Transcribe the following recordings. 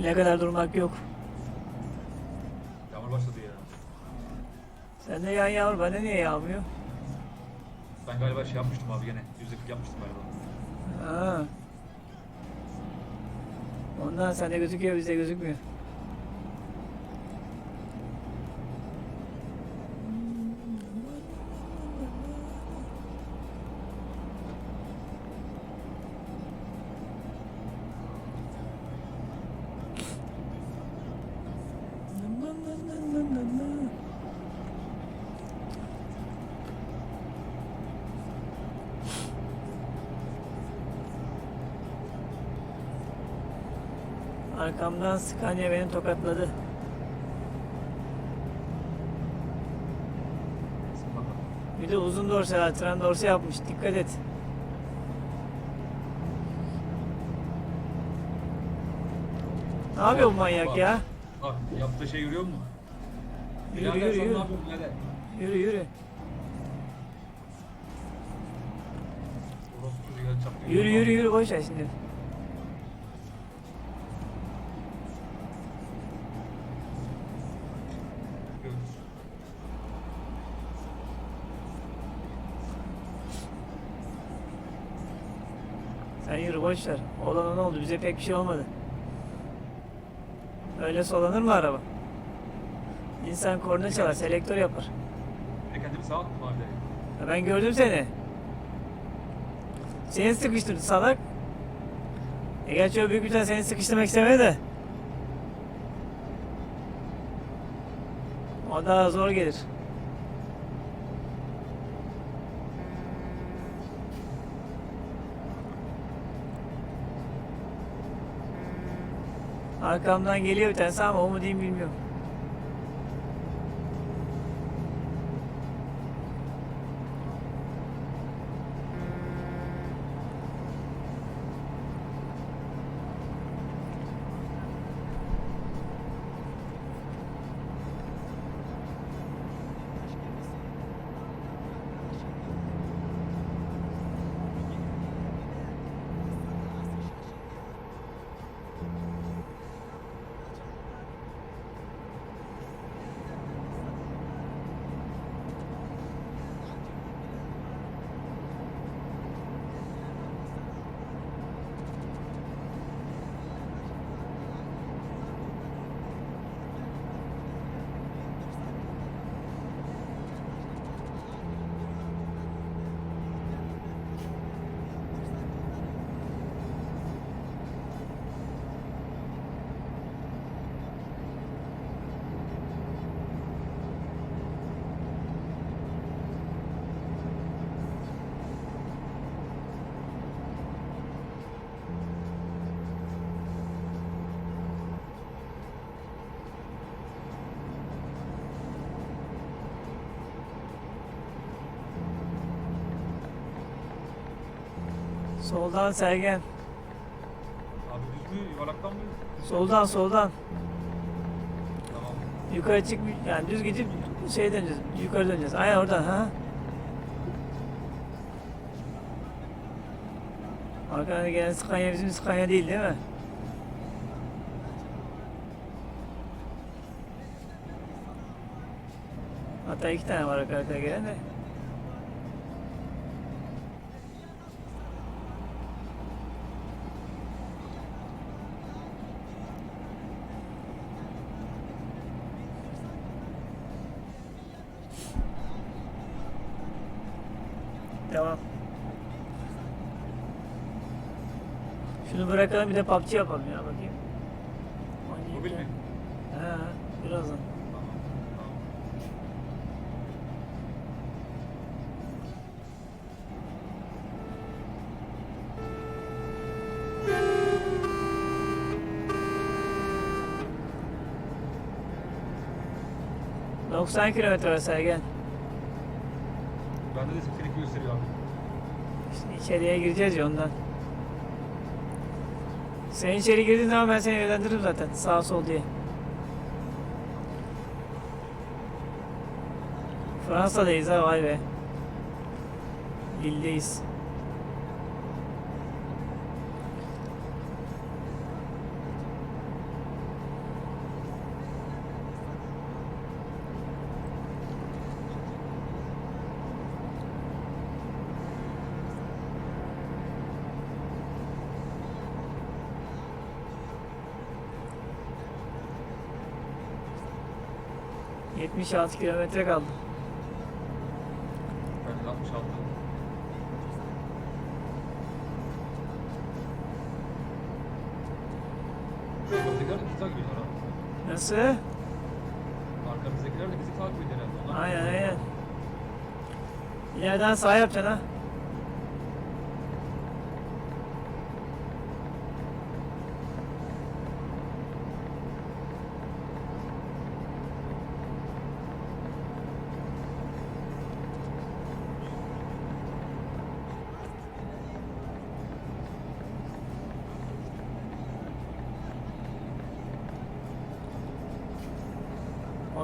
Ne kadar durmak yok. Yağmur başladı ya. Sen de yağ yağmur bende niye yağmıyor? Ben galiba şey yapmıştım abi gene. Yüzdelik yapmıştım galiba. Ha. Ondan sende gözüküyor bizde gözükmüyor. Arkamdan Scania beni tokatladı. Bir de uzun dorse, tren dorse yapmış. Dikkat et. Ne yapıyor bu manyak ya? Bak yaptığı şey görüyor musun? Yürü, yürü, yürü. Yürü yürü. Yürü yürü yürü boş ver şimdi. Sen yürü boş ver. Olan ne oldu? Bize pek bir şey olmadı. Öyle solanır mı araba? İnsan korna çalar, selektör yapar. Kendimi sağa attım abi ben gördüm seni. Seni sıkıştırdı salak. E gerçi o büyük bir tane seni sıkıştırmak istemedi de. O daha zor gelir. Arkamdan geliyor bir tanesi ama o mu diyeyim bilmiyorum. Soldan Sergen. Abi düz mü? Yuvarlaktan mı? Soldan soldan. Tamam. Yukarı çık yani düz gidip şey döneceğiz. Yukarı döneceğiz. Aynen oradan ha. Arkadan gelen Scania bizim Scania değil değil mi? Hatta iki tane var arka arkaya gelen de. Devam. Şunu bırakalım bir de PUBG yapalım ya bakayım. Mobil mi? Ha, birazdan. 90 kilometre var Sergen. Bende de 82 gösteriyor abi. Gireceğiz ya ondan. Sen içeri girdiğin zaman ben seni yönlendiririm zaten sağ sol diye. Fransa'dayız ha vay be. Lille'deyiz. 76 kilometre kaldı. Ben de 66. Arkamızdakiler de bizi takip ediyor ha. Nasıl? Arkamızdakiler de bizi takip ediyor herhalde. Onlar Aynen aynen. İleriden sağ yapacaksın ha.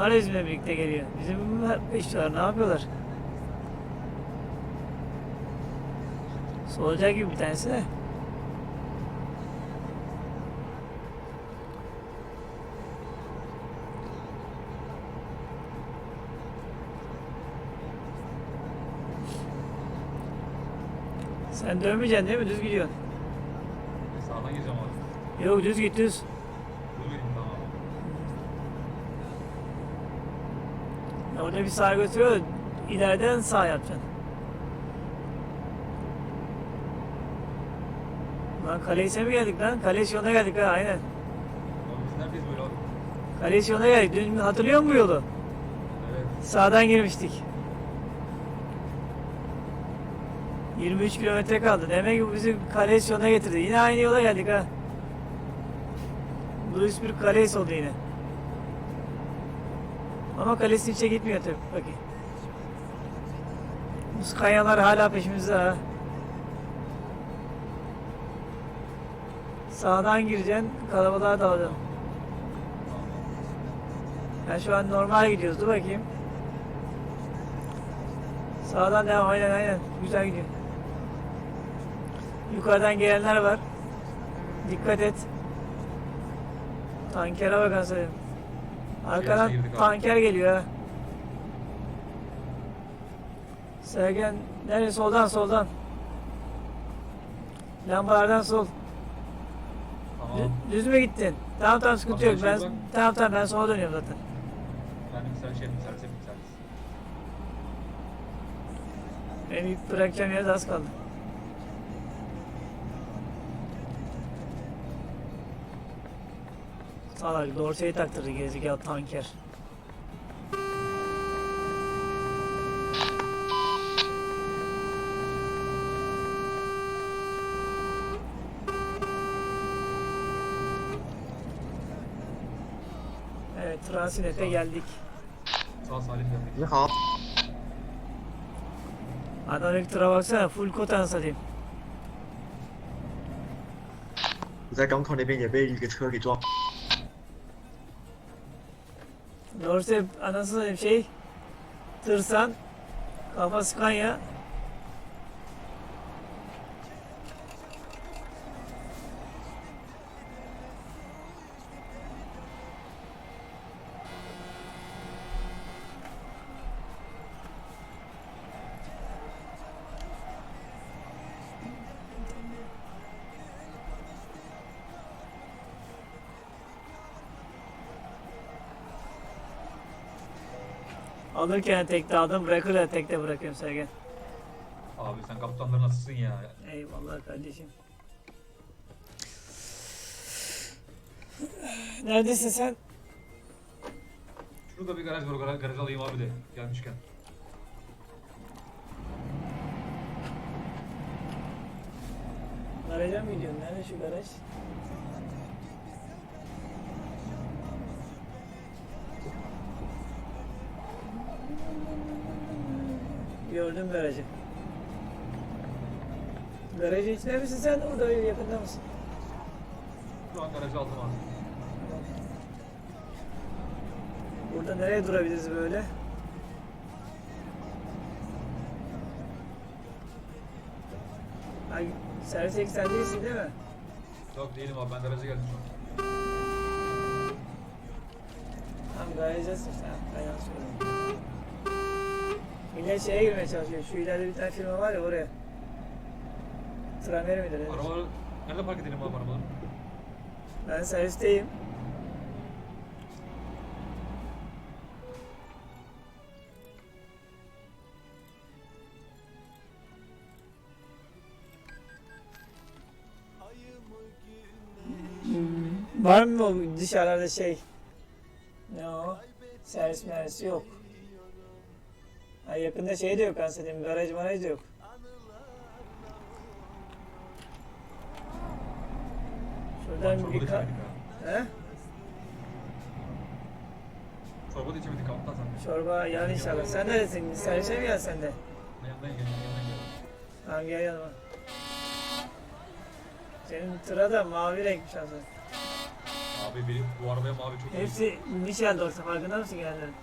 Onlar bizimle birlikte geliyor. Bizim peşler ne yapıyorlar? Solacak gibi bir tanesi de. Sen dönmeyeceksin değil mi? Düz gidiyorsun. Sağdan gireceğim abi. Yok düz git düz. Dur benim tamam. Orada bir sağa götürüyor. ileriden sağ yapacaksın. Lan Kaleyse mi geldik lan? Kaleş yoluna geldik ha aynen. Biz neredeyiz böyle abi? Kaleş yoluna geldik. Dün hatırlıyor musun bu yolu? Evet. Sağdan girmiştik. 23 kilometre kaldı. Demek ki bu bizi Kaleş yoluna getirdi. Yine aynı yola geldik ha. Duisburg Kaleş oldu yine. Ama Kales'in içe gitmiyor tabii. Bakayım. Bu kanyalar hala peşimizde ha. Sağdan gireceksin, kalabalığa dalacaksın. Ben şu an normal gidiyoruz. Dur bakayım. Sağdan devam. Aynen aynen. Güzel gidiyor. Yukarıdan gelenler var. Dikkat et. Tankere bak anasını. Arkadan Yarışa girdik abi. tanker geliyor ha. Sergen nereye soldan soldan. Lambalardan sol. Tamam. Dü- Düz mü gittin? Tamam tamam sıkıntı Tamam, yok. Ben şey tamam tamam ben sola dönüyorum zaten. Ben bir sen şey ilk bırakacağım yerde az kaldı. Salak dorseyi taktırdı gezegen tanker. Evet, Transinet'e geldik. Sağ salim geldik. 你好， Adam ilk tura baksana, full kotan satayım. 我在港口那边也被一个车给撞。 Dorse satayım şey, tırsan, kafa sıkan Alırken tekte aldım, bırakırken tekte bırakıyorum Sergen. Abi sen kaptanlar nasılsın ya? Eyvallah kardeşim. Neredesin sen? Şurada bir garaj var, garaj, garaj alayım abi de gelmişken. Garaja mı gidiyorsun? Nerede şu garaj? Gördüm garajı. Garajın içinde misin sen? Orada yakında mısın? Şu an garajı aldım abi. Burada nereye durabiliriz böyle? Ay, servis ek sen değilsin değil mi? Yok değilim abi ben garaja geldim şu an. Tamam garajdasın sen. Ben yanlış söyledim. Millet şeye girmeye çalışıyor. Şu ileride bir tane firma var ya oraya. Tramer midir? Evet. Arabaları nerede park edelim abi arabaları? Ben servisteyim. Hmm, var mı dışarıda şey? Ne o? Servis mersi yok. Ha, yakında şey de yok anasını satayım. Garaj maraj da yok. Şuradan bir ka-. He? Çorba da içemedik kaptan sen. Çorba yarın inşallah. Sen neredesin? Servise mi gel sen de? Ben yanındayım gel. Tamam gel yanıma. Senin tıra da mavi renkmiş aslında. Abi benim bu arabaya mavi çok. Hepsi Michel dorsa farkında mısın gelenlerin?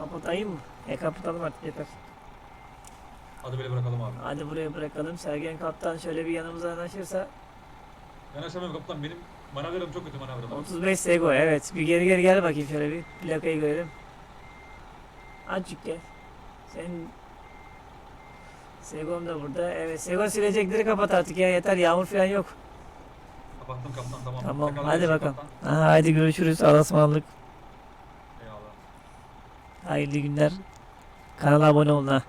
Kapatayım mı? E kapatalım artık yeter. Hadi böyle bırakalım abi. Hadi buraya bırakalım. Sergen kaptan şöyle bir yanımıza yanaşırsa. Yanaşamıyorum kaptan benim manevram çok kötü manevram. 35 Sego evet. Bir geri geri gel bakayım şöyle bir plakayı görelim. Azıcık gel. Senin Sego'm da burada. Evet Sego silecekleri kapat artık ya yeter yağmur falan yok. Kapattım kaptan tamam. Tamam Bakalım hadi bakalım. kaptan. Aha, hadi görüşürüz. Allah'a ısmarladık. Hayırlı günler. Kanala abone olun.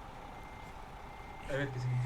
Evet kesinlikle.